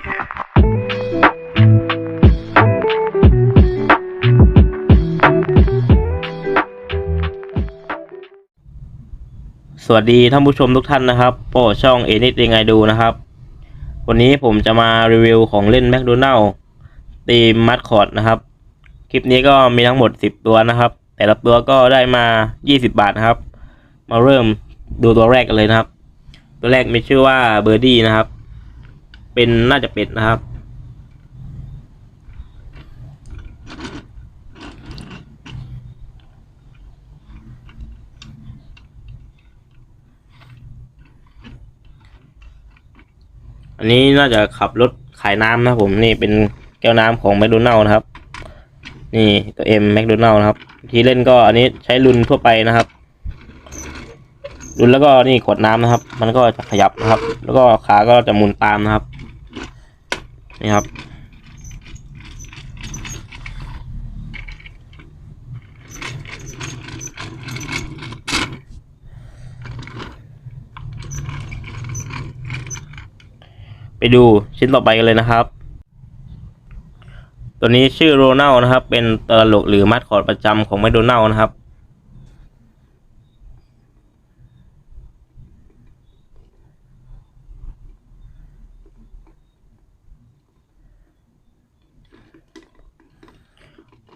สวัสดีท่านผู้ชมทุกท่านนะครับโปรดช่องเอนิดยังไงดูนะครับ วันนี้ผมจะมารีวิวของเล่นแมคโดนัลล์ตีมมัดคอร์ดนะครับ คลิปนี้ก็มีทั้งหมด 10 ตัวนะครับ แต่ละตัวก็ได้มา 20 บาทนะครับ มาเริ่มดูตัวแรกกันเลยนะครับ ตัวแรกมีชื่อว่าเบอร์ดี้นะครับ เป็นน่าจะเป็ดนะครับ อันนี้น่าจะขับรถขายน้ำนะผมนี่เป็นแก้วน้ำของแมคโดนัลล์นะครับ นี่ตัวเอ็มแมคโดนัลล์นะครับ ที่เล่นก็อันนี้ใช้รุนทั่วไปนะครับรุนแล้วก็นี่ขวดน้ำนะครับ มันก็จะขยับนะครับ แล้วก็ขาก็จะหมุนตามนะครับ นี่ครับ ไปดูชิ้นต่อไปกันเลยนะครับ ตัวนี้ชื่อโรนัลนะครับ เป็นตลกหรือมาสคอตประจำของแมคโดนัลนะครับ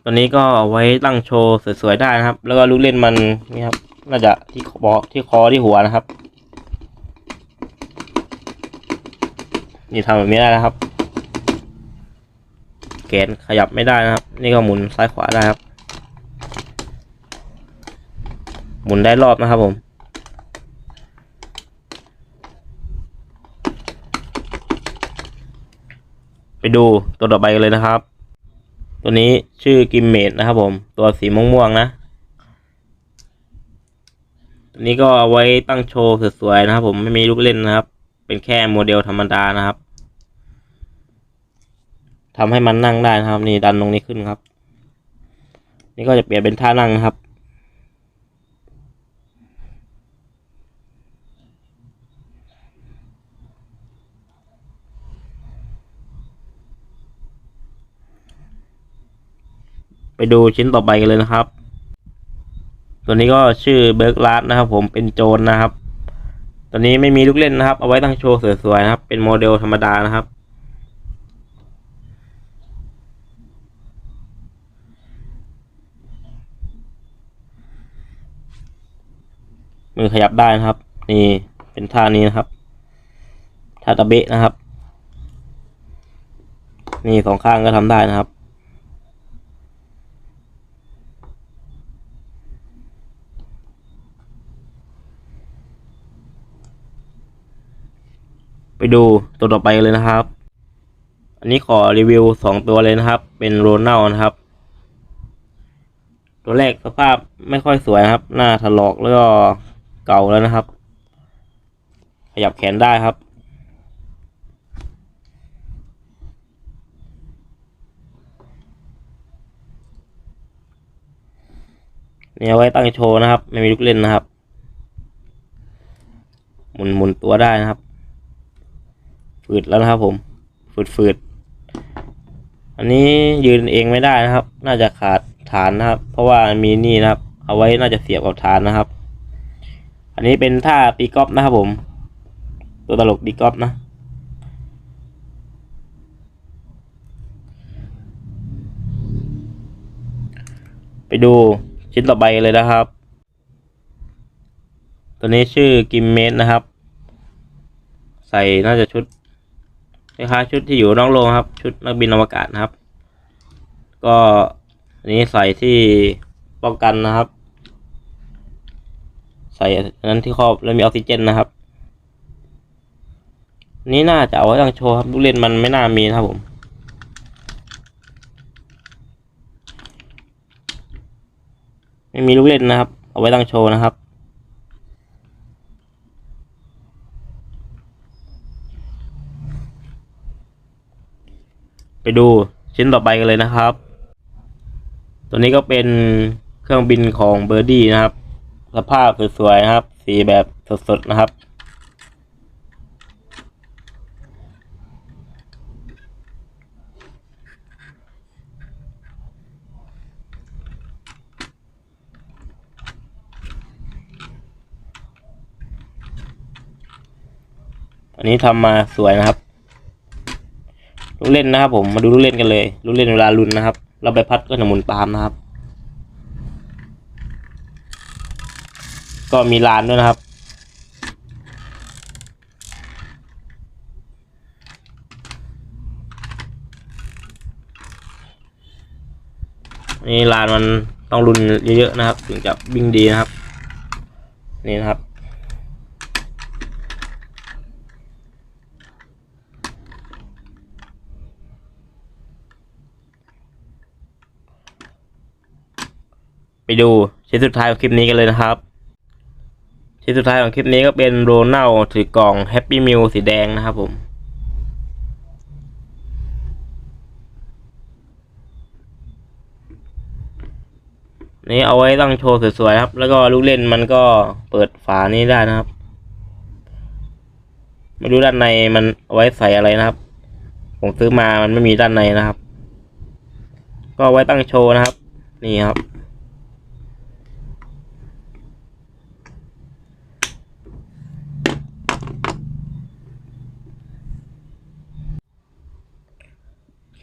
ตัวนี้ก็เอาไว้ตั้งโชว์สวยๆได้นะครับ แล้วก็ลูกเล่นมันนี่ครับ น่าจะที่คอที่คอที่หัวนะครับ นี่ทำแบบนี้ได้นะครับแขนขยับไม่ได้นะครับ นี่ก็หมุนซ้ายขวาได้ครับ หมุนได้รอบนะครับผมไปดูตัวต่อไปกันเลยนะครับ ตัวนี้ชื่อกิมเมดนะครับผม ตัวสีม่วงๆนะ ตัวนี้ก็เอาไว้ตั้งโชว์สวยๆนะครับผมไม่มีลูกเล่นนะครับ เป็นแค่โมเดลธรรมดานะครับทำให้มันนั่งได้นะครับ นี่ดันตรงนี้ขึ้นครับ นี่ก็จะเปลี่ยนเป็นท่านั่งนะครับ ไปดูชิ้นต่อไปกันเลยนะครับ ตัวนี้ก็ชื่อเบิร์กลาร์นะครับ ผมเป็นโจรนะครับ ตัวนี้ไม่มีลูกเล่นนะครับ เอาไว้ตั้งโชว์สวยๆนะครับ เป็นโมเดลธรรมดานะครับ มือขยับได้นะครับ นี่เป็นท่านี้นะครับท่าตะเบะนะครับ นี่สองข้างก็ทำได้นะครับ ไปดูตัวต่อไปเลยนะครับ อันนี้ขอรีวิวสองตัวเลยนะครับ เป็นโรนัลนะครับ ตัวแรกสภาพไม่ค่อยสวยครับ หน้าถลอกแล้วก็เก่าแล้วนะครับ ขยับแขนได้ครับ เนี่เอาไว้ตั้งโชว์นะครับ ไม่มีลูกเล่นนะครับ หมุนหมุนตัวได้นะครับ ฝืดแล้วนะครับ ผมฝืดฝืดอันนี้ยืนเองไม่ได้นะครับ น่าจะขาดฐานนะครับ เพราะว่ามีนี่นะครับ เอาไว้น่าจะเสียบกับฐานนะครับ อันนี้เป็นท่าตีกอล์ฟนะครับผม ตัวตลกตีกอล์ฟนะไปดูชิ้นต่อไปเลยนะครับ ตัวนี้ชื่อกิมเมนนะครับ ใส่น่าจะชุด คล้ายๆชุดที่อยู่น้อกโลกครับ ชุดนักบินอวกาศนะครับ ก็อันนี้ใส่ที่ป้องกันนะครับ ใส่อันนั้นที่ครอบแล้วมีออกซิเจนนะครับ นี่น่าจะเอาไว้ตั้งโชว์ครับลูกเล่นมันไม่น่ามีนะครับผมไม่มีลูกเล่นนะครับ เอาไว้ตั้งโชว์นะครับ ไปดูชิ้นต่อไปกันเลยนะครับ ตัวนี้ก็เป็นเครื่องบินของเบอร์ดี้นะครับ สภาพสวยๆนะครับ สีแบบสดๆนะครับ อันนี้ทำมาสวยนะครับ ลูกเล่นนะครับผมมาดูลูกเล่นกันเลยลูกเล่นเวลาลุนนะครับแล้วใบพัดก็จะหมุนตามนะครับ ก็มีลานด้วยนะครับ นี่ลานมันต้องรุนเยอะๆนะครับ ถึงจะวิ่งดีนะครับ นี่นะครับ ไปดูชิ้นสุดท้ายของคลิปนี้กันเลยนะครับ ชิ้นสุดท้ายของคลิปนี้ก็เป็นโรนัลถือกล่องแฮปปี้มิลสีแดงนะครับผมนี่เอาไว้ตั้งโชว์สวยๆครับ แล้วก็ลูกเล่นมันก็เปิดฝานี้ได้นะครับ ไม่รู้ด้านในมันเอาไว้ใส่อะไรนะครับ ผมซื้อมามันไม่มีด้านในนะครับ ก็ไว้ตั้งโชว์นะครับ นี่ครับ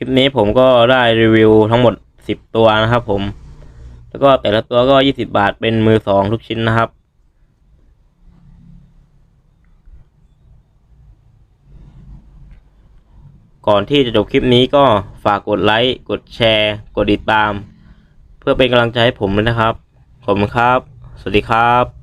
ลิปนี้ผมก็ได้รีวิวทั้งหมดสิบตัวนะครับผม แล้วก็แต่ละตัวก็ยี่สิบาทเป็นมือสองทุกชิ้นนะครับ ก่อนที่จะจบคลิปนี้ก็ฝากกดไลค์ กดแชร์ กดติดตาม เพื่อเป็นกำลังใจให้ผมด้วยนะครับ ขอบคุณครับ สวัสดีครับ